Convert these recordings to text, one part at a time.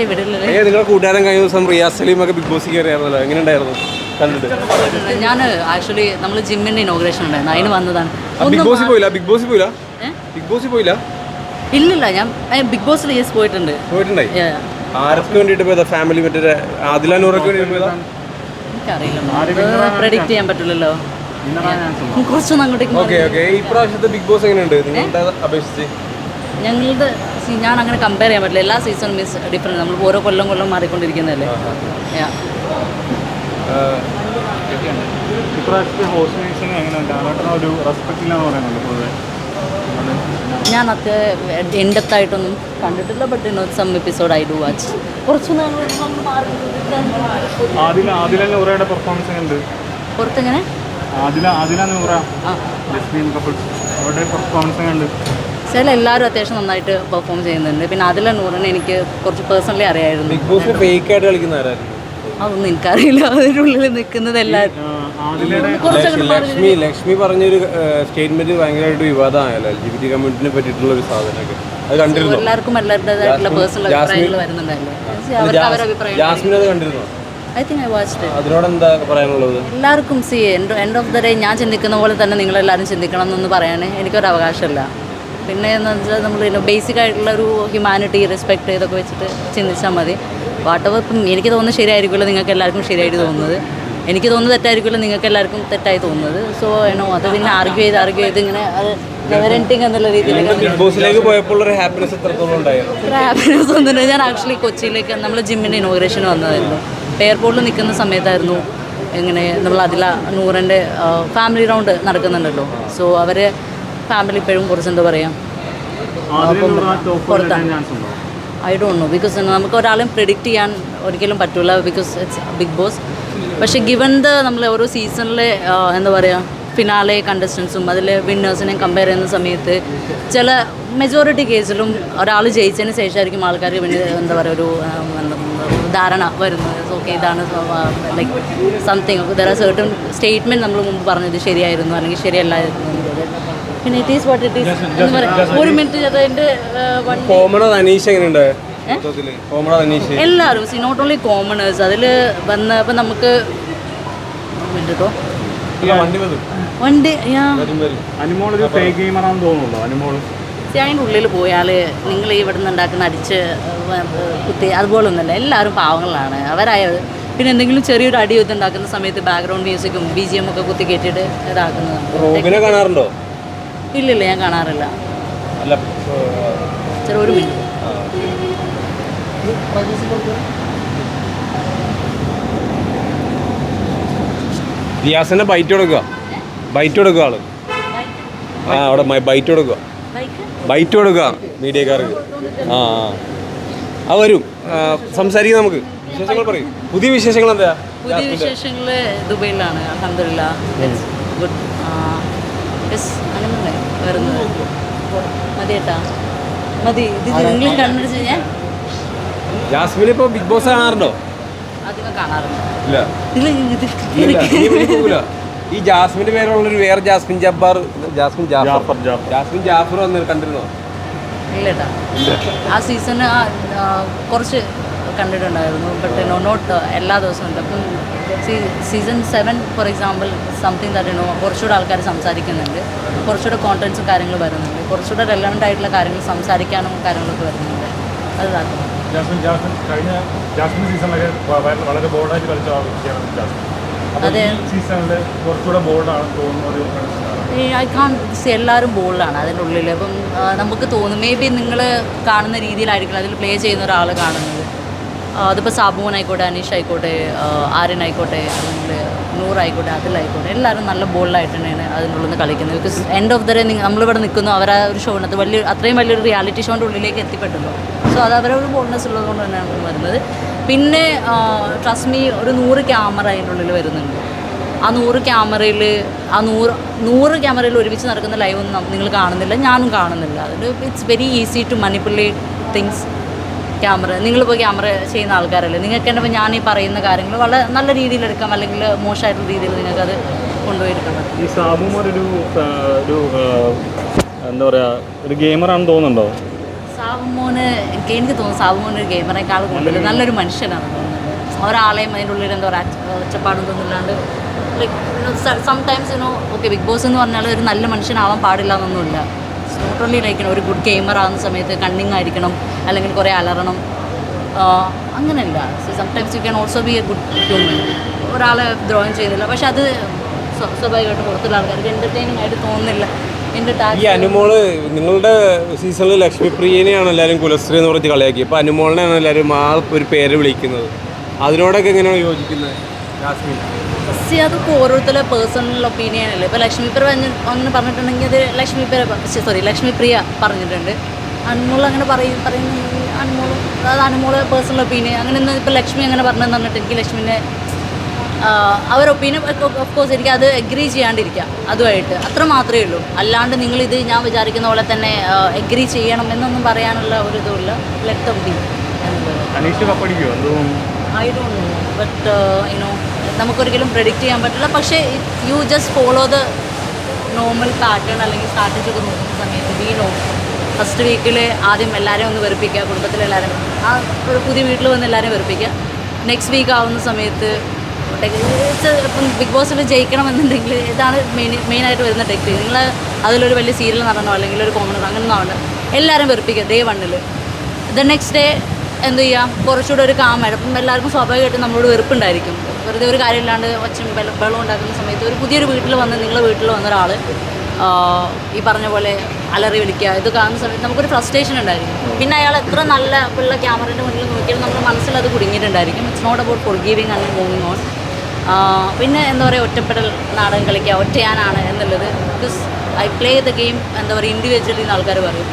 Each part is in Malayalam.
പക്ഷേ വിടില്ലല്ലേ ഏ നിങ്ങളുടെ കൂട്ടുകാരൻ കഴിഞ്ഞ ദിവസം റിയാസ് സലീം ഒക്കെ ബിഗ് ബോസ് കയറിയായിരുന്നല്ലോ. എങ്ങനെ ഉണ്ടായിരുന്നു കണ്ടിട്ട്. ഞാൻ ആക്ച്വലി നമ്മൾ ജിമ്മിന്റെ ഇനോഗ്രേഷൻ ഉണ്ടായിരുന്നു. അതിന് വന്നതാണ്. ആ, ബിഗ് ബോസിൽ പോയില്ല ബിഗ് ബോസിൽ പോയില്ല? ഏ? ബിഗ് ബോസിൽ പോയില്ല? ഇല്ലില്ല ഞാൻ ഏ, ബിഗ് ബോസിൽ യെസ് പോയിട്ടുണ്ട്. പോയിട്ടുണ്ടായി? ഏ, ആർക്ക് വേണ്ടിയിട്ട് പോയതാ? ഫാമിലി മറ്റേ ആദിലാനൂറൊക്കെ വേണ്ടി പോയതാ? എനിക്കറിയില്ല പ്രെഡിക്റ്റ് ചെയ്യാൻ പറ്റില്ലല്ലോ. കുറച്ചൊന്നും അങ്ങോട്ടേക്ക് ഓക്കെ ഓക്കെ ഈ പ്രാവശ്യത്തെ ബിഗ് ബോസ് എങ്ങനെയുണ്ട്? നിങ്ങളുടെ അപേക്ഷിച്ച്? ഞങ്ങളുടെ ഞാൻ അങ്ങനെ കമ്പയർ ചെയ്യാൻ പറ്റില്ല. എല്ലാ സീസണും മീൻസ് ഡിഫറെന്റ് നമ്മൾ ഓരോ കൊല്ലം കൊല്ലം മാറിക്കൊണ്ടിരിക്കുന്നതല്ലേ? അത് എൻഡത്തായിട്ടൊന്നും കണ്ടിട്ടില്ല ബട്ട് ഇന്നോ some episode I do watch കുറച്ച് പെർഫോമൻസ് ഉണ്ട് പുറത്തെങ്ങനെ? ആദില ആദില നൂറ. ആ. ലെസ്ബിയൻ കപ്പിൾസ് അവരുടെ പെർഫോമൻസ് എങ്ങനെയുണ്ട്? ചില എല്ലാവരും അത്യാവശ്യം നന്നായിട്ട് പെർഫോം ചെയ്യുന്നുണ്ട്. പിന്നെ അതിലെ നൂറിനെ എനിക്ക് കുറച്ച് പേഴ്സണലി അറിയായിരുന്നു. ബിഗ് ബോസിൽ ഫേക്ക് ആയിട്ട് കളിക്കുന്ന ആരായിരുന്നു? അതൊന്നും എനിക്കറിയില്ല. അതിന്റെ ഉള്ളിൽ നിൽക്കുന്നത് എല്ലാവരും. ലക്ഷ്മി- ലക്ഷ്മി പറഞ്ഞൊരു സ്റ്റേറ്റ്മെന്റ് ഭയങ്കരമായിട്ട് വിവാദമായല്ലോ. എൽ ജി ബി ടി കമ്മ്യൂണിറ്റിനെ പറ്റിയിട്ടുള്ള ഒരു സാധനമൊക്കെ. അത് കണ്ടിരുന്നു? എല്ലാവർക്കും എല്ലാവരുടേതായിട്ടുള്ള പേഴ്സണൽ അഭിപ്രായങ്ങൾ വരുന്നുണ്ടല്ലോ ജാസ്മിൻ അത് കണ്ടിരുന്നു? ഐ തിങ്ക് ഐ വാച്ച്ഡ് അതിനോട് എന്താ പറയാനുള്ളത്? എല്ലാവർക്കും see end end of the day ഞാൻ ചിന്തിക്കുന്ന പോലെ തന്നെ നിങ്ങളെല്ലാവരും ചിന്തിക്കണം എന്നൊന്ന് പറയാൻ എനിക്കൊരു അവകാശമില്ല. പിന്നെ എന്ന് വെച്ചാൽ നമ്മൾ ബേസിക് ആയിട്ടുള്ള ഒരു ഹ്യൂമാനിറ്റി റെസ്പെക്ട് ഇതൊക്കെ വെച്ചിട്ട് ചിന്തിച്ചാൽ മതി. വാട്ടവർ ഇപ്പം എനിക്ക് തോന്നുന്നത് ശരിയായിരിക്കുമല്ലോ നിങ്ങൾക്ക് എല്ലാവർക്കും ശരിയായിട്ട് തോന്നുന്നത്. എനിക്ക് തോന്നുന്നത് തെറ്റായിരിക്കുമല്ലോ നിങ്ങൾക്ക് എല്ലാവർക്കും തെറ്റായി തോന്നുന്നത്. സോ ഏണോ അത് പിന്നെ ആർഗ്യൂ ചെയ്ത് ആർഗ്യൂ ചെയ്ത് ഇങ്ങനെ അത് ഹാപ്പിനെസ് ഞാൻ ആക്ച്വലി കൊച്ചിയിലേക്ക് നമ്മൾ ജിമ്മിന്റെ ഇനോഗ്രേഷൻ വന്നതായിരുന്നു. എയർപോർട്ടിൽ നിൽക്കുന്ന സമയത്തായിരുന്നു ഇങ്ങനെ നമ്മൾ അതില നൂറിന്റെ ഫാമിലി റൗണ്ട് നടക്കുന്നുണ്ടല്ലോ. സോ അവർ ഫാമിലി ഇപ്പോഴും കുറച്ച് എന്താ പറയുക ഐ ഡോണ്ട് നോ ബിക്കോസ് നമുക്ക് ഒരാളെയും പ്രിഡിക്റ്റ് ചെയ്യാൻ ഒരിക്കലും പറ്റില്ല ബിക്കോസ് ഇറ്റ്സ് ബിഗ് ബോസ് പക്ഷേ ഗിവൻ ദ നമ്മൾ ഓരോ സീസണിലെ എന്താ പറയുക ഫിനാലെ കണ്ടസ്റ്റൻസും അതിലെ വിന്നേഴ്സിനെയും കമ്പയർ ചെയ്യുന്ന സമയത്ത് ചില മെജോറിറ്റി കേസിലും ഒരാൾ ജയിച്ചതിന് ശേഷമായിരിക്കും ആൾക്കാർക്ക് പിന്നെ എന്താ പറയുക ഒരു ആ, ധാരണ വരുന്നത്. ഓക്കെ ഇതാണ് like something there are certain statement നമ്മൾ മുമ്പ് പറഞ്ഞത് ശരിയായിരുന്നു അല്ലെങ്കിൽ ശരിയല്ലായിരുന്നു പിന്നെ it is what it is എന്ന് പറയാം. ഒരു മിനിറ്റ് അതിന്റെ വൺ കോമണ അനീഷ് എങ്ങനെയുണ്ട് എല്ലാവരും സി നോട്ട് ഓൺലി കോമണേഴ്സ് അതിൽ വന്ന ഇപ്പം നമുക്ക് കേട്ടോ വണ്ടി അതിന്റെ ഉള്ളിൽ പോയാൽ നിങ്ങൾ ഈ ഇവിടെ നിന്ന് ഉണ്ടാക്കുന്ന അടിച്ച് കുത്തി അതുപോലൊന്നുമല്ല. എല്ലാവരും പാവങ്ങളാണ്. അവരായത് പിന്നെ എന്തെങ്കിലും ചെറിയൊരു അടി ഉണ്ടാക്കുന്ന സമയത്ത് ബാക്ക്ഗ്രൗണ്ട് മ്യൂസിക്കും ബി ജി എം ഒക്കെ കുത്തി കയറ്റിയിട്ട് ഇതാക്കുന്നതാണ്. റോബിനെ കാണാറുണ്ടോ? ഇല്ലില്ല ഞാൻ കാണാറില്ല. അല്ല ചെറിയ ഒരു മിനിറ്റ്. ദിയാസിന്റെ ബൈറ്റ് കൊടുക്കുക. ബൈറ്റ് കൊടുക്കുക ആൾ. ആ അവിടെ ബൈറ്റ് കൊടുക്കുക. ബൈറ്റ് കൊടുക്കുക മീഡിയക്കാർക്ക്. ആ ആ. വരും. സംസാരിക്കാം നമുക്ക്. വിശേഷങ്ങൾ പറയും. പുതിയ വിശേഷങ്ങൾ എന്താ പുതിയ വിശേഷങ്ങൾ ദുബൈയിലാണ്. അലഹമില്ല ഗുഡ് വരുന്നത്. മതി കേട്ടാ മതി. ഇത് ഇംഗ്ലീഷ് കണ്ടുപിടിച്ച് ഞാൻ ജാസ്മിൻ ഇപ്പൊ ബിഗ് ബോസ് കാണാറുണ്ടോ? അധികം കാണാറുണ്ട്. ഇല്ല. ഇതിൽ ഇത് ഇല്ല ഇനി ഇനി പോകൂല. ഈ ജാസ്മിന്റെ പേരുള്ളൊരു വേറെ Jasmine Jabbar Jasmine Jaffar. Jaffar Jaffar. Jasmine Jaffar വന്ന് കണ്ടിരുന്നോ? ഇല്ല ആ സീസൺ കുറച്ച് കണ്ടിട്ടുണ്ടായിരുന്നു. ബട്ട് നോ നോട്ട് എല്ലാ ദിവസവും ഉണ്ട്. അപ്പം season seven for example something that no കുറച്ചുകൂടെ ആൾക്കാർ സംസാരിക്കുന്നുണ്ട്. കുറച്ചുകൂടെ കോണ്ടൻസും കാര്യങ്ങളും വരുന്നുണ്ട്. കുറച്ചുകൂടെ റെലവന്റ് ആയിട്ടുള്ള കാര്യങ്ങൾ സംസാരിക്കാനും കാര്യങ്ങളൊക്കെ വരുന്നുണ്ട്. അത് കഴിഞ്ഞ ജാസ്മിൻ സീസൺ വരെ വ- വ- വളരെ ബോൾഡായിട്ട് കളിച്ച അതെ. സീസണിൽ കുറച്ചുകൂടെ ബോൾഡാണെന്ന് ഐ കാൺ എല്ലാവരും ബോൾഡാണ് അതിന്റെ ഉള്ളിൽ അപ്പം നമുക്ക് തോന്നും മേ ബി നിങ്ങൾ കാണുന്ന രീതിയിലായിരിക്കും അതിൽ പ്ലേ ചെയ്യുന്ന ഒരാൾ കാണുന്നത്. അതിപ്പോൾ സാബുവൻ ആയിക്കോട്ടെ അനീഷ് ആയിക്കോട്ടെ ആര്യൻ ആയിക്കോട്ടെ അല്ലെങ്കിൽ നൂറായിക്കോട്ടെ അതിലായിക്കോട്ടെ എല്ലാവരും നല്ല ബോൾഡായിട്ട് തന്നെയാണ് അതിനുള്ളിൽ കളിക്കുന്നത്. Because end of the day നമ്മളിവിടെ നിൽക്കുന്നു അവർ ആ ഒരു ഷോനകത്ത് വലിയ അത്രയും വലിയൊരു റിയാലിറ്റി ഷോന്റെ ഉള്ളിലേക്ക് എത്തിപ്പെട്ടല്ലോ. സോ അത് അവരെ ഒരു ബോൾഡ്നെസ് ഉള്ളതുകൊണ്ട് തന്നെയാണ് വരുന്നത്. പിന്നെ ട്രസ്റ്റ് മീ ഒരു നൂറ് ക്യാമറ അതിന്റെ ഉള്ളിൽ വരുന്നുണ്ട്. ആ നൂറ് ക്യാമറയിൽ ആ നൂറ് നൂറ് ക്യാമറയിൽ ഒരുമിച്ച് നടക്കുന്ന ലൈവ് ഒന്നും നിങ്ങൾ കാണുന്നില്ല ഞാനും കാണുന്നില്ല. അതിൽ it's very easy to manipulate things camera നിങ്ങളിപ്പോൾ ക്യാമറ ചെയ്യുന്ന ആൾക്കാരല്ലേ? നിങ്ങൾക്ക് എന്റെ ഞാൻ ഈ പറയുന്ന കാര്യങ്ങൾ വളരെ നല്ല രീതിയിൽ എടുക്കാം അല്ലെങ്കിൽ മോശമായിട്ടുള്ള രീതിയിൽ നിങ്ങൾക്ക് കൊണ്ടുപോയി എടുക്കാൻ പറ്റും ഈ ഒരു എന്താ പറയുക ഒരു ഗെയിമറാണെന്ന് തോന്നുന്നുണ്ടോ? സാബു സാബുമോന് എനിക്ക് തോന്നുന്നു സാബുമോൻ ഒരു ഗെയിമറേക്കാൾ കൂടുതൽ നല്ലൊരു മനുഷ്യനാണ് തോന്നുന്നത് ഒരാളെയും അതിന്റെ ഉള്ളിൽ എന്താ പറയുക ഒച്ചപ്പാടും തോന്നില്ലാണ്ട് like sometimes you know okay Bigg Boss എന്ന് പറഞ്ഞാൽ ഒരു നല്ല മനുഷ്യനാവാൻ പാടില്ല എന്നൊന്നുമില്ല നോട്ട് ഓൺലി ലൈക്ക് ഒരു ഗുഡ് ഗെയിമർ ആകുന്ന സമയത്ത് കണ്ണിങ് ആയിരിക്കണം അല്ലെങ്കിൽ കുറേ അലറണം. അങ്ങനെയല്ല. Sometimes you can also be a good human ഒരാളെ ഡ്രോയിങ് ചെയ്യുന്നില്ല. പക്ഷെ അത് സ്വ- സ്വാഭാവികമായിട്ട് പുറത്തുള്ള ആൾക്കാർക്ക് എന്റർടൈനിങ് ആയിട്ട് തോന്നുന്നില്ല. ഈ അനുമോൾ നിങ്ങളുടെ സീസണിൽ ലക്ഷ്മിപ്രിയനെയാണ് എല്ലാവരും കുലശ്രീ എന്ന് പറഞ്ഞ് കളിയാക്കി അപ്പോൾ അനുമോളിനെയാണ് എല്ലാവരും ആ ഒരു പേര് വിളിക്കുന്നത്. അതിനോടൊക്കെ എങ്ങനെയാണ് യോജിക്കുന്നത് അതൊക്കെ ഓരോരുത്തരുടെ പേഴ്സണൽ ഒപ്പീനിയൻ അല്ലേ ഇപ്പോൾ ലക്ഷ്മി പ്രിയ പറഞ്ഞ് അങ്ങനെ പറഞ്ഞിട്ടുണ്ടെങ്കിൽ അത് ലക്ഷ്മി പ്രിയ സോറി ലക്ഷ്മി പ്രിയ പറഞ്ഞിട്ടുണ്ട്. അൺമോൾ അങ്ങനെ പറയും പറയുന്നെങ്കിൽ അൺമോൾ അത് അനുമോൾ പേഴ്സണൽ ഒപ്പീനിയൻ. അങ്ങനെ ഇപ്പോൾ ലക്ഷ്മി അങ്ങനെ പറഞ്ഞതെന്ന് പറഞ്ഞിട്ട് എനിക്ക് ലക്ഷ്മിനെ അവർ ഒപ്പീനിയൻ ഓഫ് കോഴ്സ് എനിക്ക് അത് എഗ്രി ചെയ്യാണ്ടിരിക്കാം. അതുമായിട്ട് അത്ര മാത്രമേ ഉള്ളൂ. അല്ലാണ്ട് നിങ്ങളിത് ഞാൻ വിചാരിക്കുന്ന പോലെ തന്നെ എഗ്രി ചെയ്യണം എന്നൊന്നും പറയാനുള്ള ഒരു ഇതുമില്ല. ലെറ്റ് ഓഫ് ബി എന്നുള്ളത് I don't know but you know നമുക്കൊരിക്കലും പ്രെഡിക്റ്റ് ചെയ്യാൻ പറ്റില്ല. പക്ഷേ you just follow the normal pattern അല്ലെങ്കിൽ സ്ട്രാറ്റജി ഒക്കെ നോക്കുന്ന സമയത്ത് വി നോ ഫസ്റ്റ് വീക്കിൽ ആദ്യം എല്ലാവരെയും ഒന്ന് വെറുപ്പിക്കുക കുടുംബത്തിലെല്ലാവരും ആ ഒരു പുതിയ വീട്ടിൽ വന്ന് എല്ലാവരെയും വെറുപ്പിക്കുക. നെക്സ്റ്റ് വീക്ക് ആവുന്ന സമയത്ത് ഇപ്പം ബിഗ് ബോസിൽ ജയിക്കണമെന്നുണ്ടെങ്കിൽ ഇതാണ് മെയിൻ മെയിനായിട്ട് വരുന്ന ടെക്നിക്ക് നിങ്ങൾ അതിലൊരു വലിയ സീരിയൽ നടനോ അല്ലെങ്കിൽ ഒരു കോമൺ അങ്ങനെ ഒന്നും ആവണ്ട. എല്ലാവരും വെറുപ്പിക്കുക ഡേ വണ്ണിൽ ദ നെക്സ്റ്റ് ഡേ എന്ത് ചെയ്യുക കുറച്ചുകൂടെ ഒരു കാമായിട്ട് അപ്പം എല്ലാവർക്കും സ്വാഭാവികമായിട്ടും നമ്മളോട് വെറുപ്പുണ്ടായിരിക്കും. വെറുതെ ഒരു കാര്യമില്ലാണ്ട് ഒച്ചും വെള്ളം ഉണ്ടാക്കുന്ന സമയത്ത് ഒരു പുതിയൊരു വീട്ടിൽ വന്ന് നിങ്ങളെ വീട്ടിൽ വന്ന ഒരാൾ ഈ പറഞ്ഞ പോലെ അലറി വിളിക്കുക ഇത് കാണുന്ന സമയത്ത് നമുക്കൊരു ഫ്രസ്ട്രേഷൻ ഉണ്ടായിരിക്കും. പിന്നെ അയാൾ എത്ര നല്ല പിള്ള ക്യാമറയുടെ മുന്നിൽ നോക്കിയാലും നമ്മുടെ മനസ്സിൽ അത് കുടുങ്ങിയിട്ടുണ്ടായിരിക്കും. It's not about forgiving and moving on പിന്നെ എന്താ പറയുക ഒറ്റപ്പെടൽ നാടകം കളിക്കുക ഒറ്റയാനാണ് എന്നുള്ളത്. Because I play the game എന്താ പറയുക ഇൻഡിവിജ്വലി എന്ന് ആൾക്കാർ പറയും.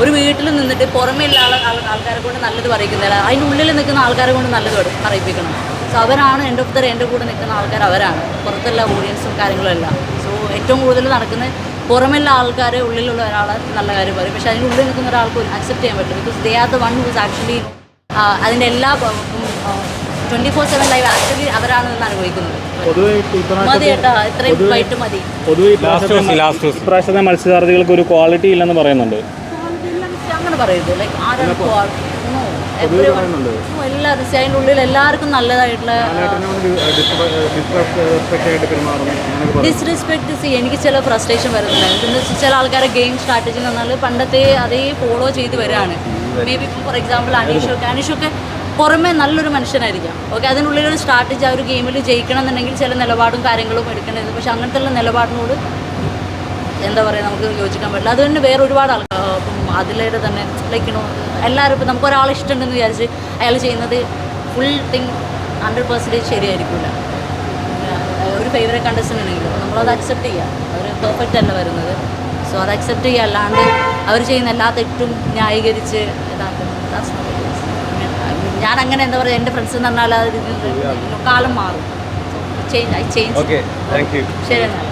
ഒരു വീട്ടിൽ നിന്നിട്ട് പുറമേ ഉള്ള ആൾ ആൾ- ആൾക്കാരെ കൊണ്ട് നല്ലത് പറയിക്കുന്നില്ല. അതിന്റെ ഉള്ളിൽ നിൽക്കുന്ന ആൾക്കാരെ കൊണ്ട് നല്ലത് പറ- പറയിപ്പിക്കണം. സോ അവരാണ് എന്റെ ഒപ്പത്തെ എന്റെ കൂടെ നിൽക്കുന്ന ആൾക്കാർ അവരാണ്. പുറത്തുള്ള ഓഡിയൻസും കാര്യങ്ങളും എല്ലാം. സോ ഏറ്റവും കൂടുതൽ നടക്കുന്ന പുറമെയുള്ള ആൾക്കാർ ഉള്ളിലുള്ള ഒരാളെ നല്ല കാര്യം പറയും. പക്ഷേ അതിന്റെ ഉള്ളിൽ നിൽക്കുന്ന ഒരാൾക്ക് അക്സെപ്റ്റ് ചെയ്യാൻ പറ്റും because they are the one who's actually അതിന്റെ എല്ലാ twenty four seven live actually അവരാണ് നിന്ന് അനുഭവിക്കുന്നത്. പൊതുവെ മതി കേട്ടോ ഇത്രയും വൈകിട്ട് മതി. ഇപ്രാവശ്യത്തെ മത്സരാർത്ഥികൾക്ക് ഒരു ക്വാളിറ്റി ഇല്ലെന്ന് പറയുന്നുണ്ട്. അങ്ങനെ പറയരുത്. ലൈക്ക് ആരാണ് എല്ലാ അതിന്റെ ഉള്ളിൽ എല്ലാവർക്കും നല്ലതായിട്ടുള്ള ഡിസ്റെസ്പെക്ട് സി എനിക്ക് ചില ഫ്രസ്ട്രേഷൻ വരുന്നുണ്ട്. ചില ആൾക്കാരെ ഗെയിം സ്ട്രാറ്റജി എന്ന് പറഞ്ഞാൽ പണ്ടത്തെ അതേ ഫോളോ ചെയ്ത് വരികയാണ് മേ ബി ഫോർ എക്സാമ്പിൾ അനീഷൊക്കെ. അനീഷൊക്കെ പുറമെ നല്ലൊരു മനുഷ്യനായിരിക്കാം. ഓക്കെ അതിനുള്ളിലൊരു സ്ട്രാറ്റജി ആ ഒരു ഗെയിമിൽ ജയിക്കണം എന്നുണ്ടെങ്കിൽ ചില നിലപാടും കാര്യങ്ങളും എടുക്കേണ്ടത് പക്ഷെ അങ്ങനത്തെ ഉള്ള നിലപാടിനോട് എന്താ പറയുക നമുക്ക് യോജിക്കാൻ പറ്റില്ല. അത് തന്നെ വേറെ ഒരുപാട് ആൾക്കാർ അപ്പം അതിലേടെ തന്നെ ലൈക്ക് യുനോ എല്ലാവരും ഇപ്പം നമുക്ക് ഒരാൾ ഇഷ്ടമുണ്ടെന്ന് വിചാരിച്ച് അയാൾ ചെയ്യുന്നത് ഫുൾ തിങ് ഹൺഡ്രഡ് പെർസെന്റേജ് ശരിയായിരിക്കില്ല ഒരു ഫേവറേറ്റ് കണ്ടസ്റ്റന്റ് ഉണ്ടെങ്കിൽ നമ്മളത് അക്സെപ്റ്റ് ചെയ്യുക അവർ പെർഫെക്റ്റ് അല്ല വരുന്നത്. സോ അത് അക്സെപ്റ്റ് ചെയ്യുക അല്ലാണ്ട് അവർ ചെയ്യുന്ന എല്ലാ തെറ്റും ന്യായീകരിച്ച് ഇതാക്കുന്നത്. ഞാൻ അങ്ങനെ എന്താ പറയുക എന്റെ ഫ്രണ്ട്സ് എന്ന് പറഞ്ഞാൽ കാലം മാറും. ചേഞ്ച് ഐ ചേഞ്ച് യു ശരി എന്നാൽ